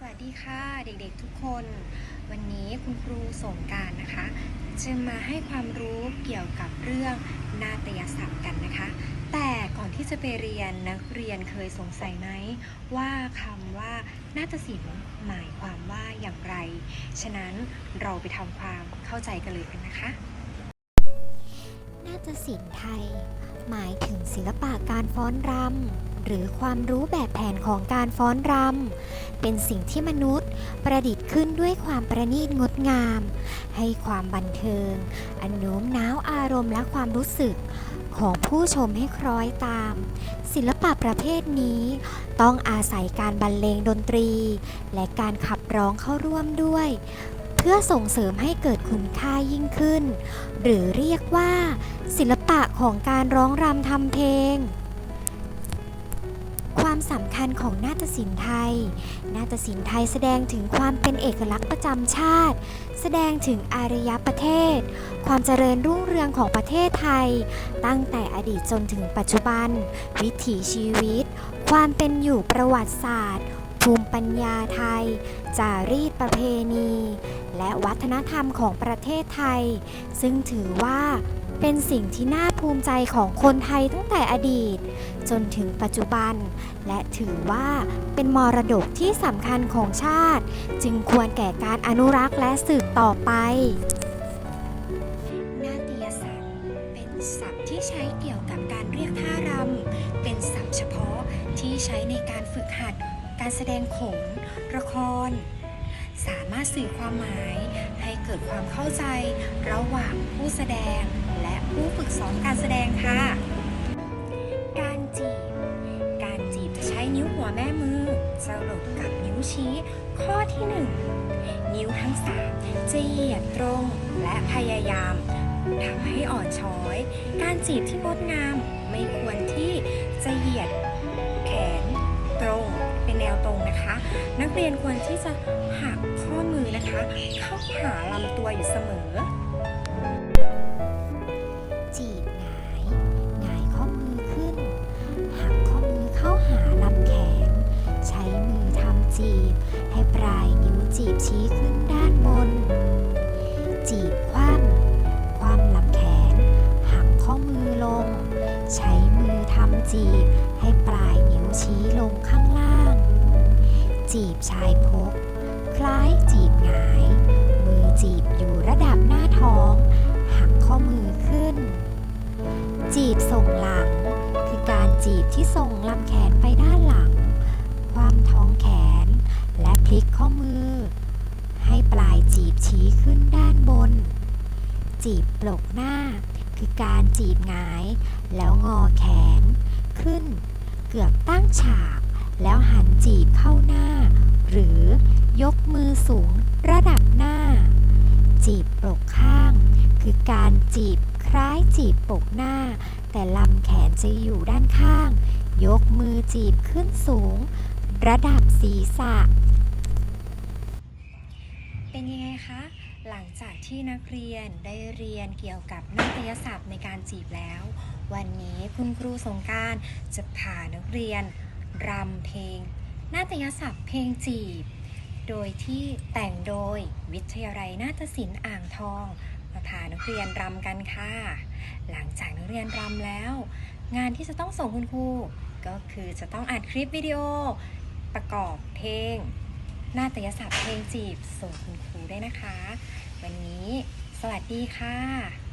สวัสดีค่ะเด็กๆทุกคน วันนี้คุณครูสงการนะคะจะมาให้ความรู้เกี่ยวกับเรื่องนาฏยศาสตร์กันนะคะ แต่ก่อนที่จะไปเรียนนักเรียนเคยสงสัยไหมว่าคำว่านาฏศิลป์หมายความว่าอย่างไร ฉะนั้นเราไปทำความเข้าใจกันเลยกันนะคะ นาฏศิลป์ไทย หมายถึงศิลปะการฟ้อนรำ หรือความรู้แบบแผนของการฟ้อนรำเป็นสิ่งที่มนุษย์ประดิษฐ์ขึ้นด้วยความประณีตงดงาม ให้ความบันเทิง อันโน้มน้าวอารมณ์และความรู้สึกของผู้ชมให้คล้อยตาม ศิลปะประเภทนี้ต้องอาศัยการบรรเลงดนตรี และการขับร้องเข้าร่วมด้วย เพื่อส่งเสริมให้เกิดคุณค่ายิ่งขึ้น หรือเรียกว่า ศิลปะของการร้องรำทำเพลง ความสำคัญของนาฏศิลป์ไทย นาฏศิลป์ไทยแสดงถึงความเป็นเอกลักษณ์ประจำชาติ แสดงถึงอารยประเทศ ความเจริญรุ่งเรืองของประเทศไทย ตั้งแต่อดีตจนถึงปัจจุบัน วิถีชีวิต ความเป็นอยู่ประวัติศาสตร์ ภูมิปัญญาไทย จารีตประเพณี และวัฒนธรรมของประเทศไทย ซึ่งถือว่า เป็นสิ่งที่น่าภูมิใจของคนไทยตั้งแต่อดีต จนถึงปัจจุบัน และถือว่าเป็นมรดกที่สำคัญของชาติ จึงควรแก่การอนุรักษ์และสืบต่อไปนาฏยศาสตร์เป็นศัพท์ที่ใช้เกี่ยวกับการเรียกท่ารำเป็นศัพท์เฉพาะที่ใช้ในการฝึกหัด การแสดงโขนละคร สามารถสื่อความหมายให้เกิดความเข้าใจระหว่างผู้แสดง ผู้ฝึกสอนการแสดงค่ะ การจีบ การจีบจะใช้นิ้วหัวแม่มือสรุปกับนิ้วชี้ ข้อที่หนึ่งนิ้วทั้งสามจะเหยียดตรงและพยายามทำให้อ่อนช้อย การจีบที่งดงามไม่ควรที่จะเหยียดแขนตรงเป็นแนวตรงนะคะ นักเรียนควรที่จะหักข้อมือนะคะ เข้าหาลำตัวอยู่เสมอ จีบ ให้ปลายนิ้วจีบชี้ขึ้นด้านบน จีบคว่ำคว่ำลำแขน หักข้อมือลง ใช้มือทำจีบ ให้ปลายนิ้วชี้ลงข้างล่าง จีบชายพก คล้ายจีบหงาย มือจีบอยู่ระดับหน้าท้อง หักข้อมือขึ้น จีบส่งหลัง คือการจีบที่ส่งลำแขนไปด้าน ชี้ขึ้นด้านบน จีบปลกหน้า คือการจีบหงาย แล้วงอแขน ขึ้น เกือบตั้งฉาก แล้วหันจีบเข้าหน้า หรือยกมือสูงระดับหน้า จีบปลกข้าง คือการจีบคล้ายจีบปกหน้า แต่ลำแขนจะอยู่ด้านข้าง ยกมือจีบขึ้นสูง ระดับศีรษะ เป็นยังไงคะ หลังจากที่นักเรียนได้เรียนเกี่ยวกับนาฏยศัพท์ในการจีบแล้ว วันนี้คุณครูสงการจะพานักเรียนรำเพลงนาฏยศัพท์เพลงจีบ โดยที่แต่งโดยวิทยาลัยนาฏศิลป์อ่างทอง มาพานักเรียนรำกันค่ะ หลังจากนักเรียนรำแล้ว งานที่จะต้องส่งคุณครูก็คือจะต้องอัดคลิปวิดีโอ ประกอบเพลง นาฏยศาสตร์เพลงจีบส่งคุณครูได้นะคะ วันนี้สวัสดีค่ะ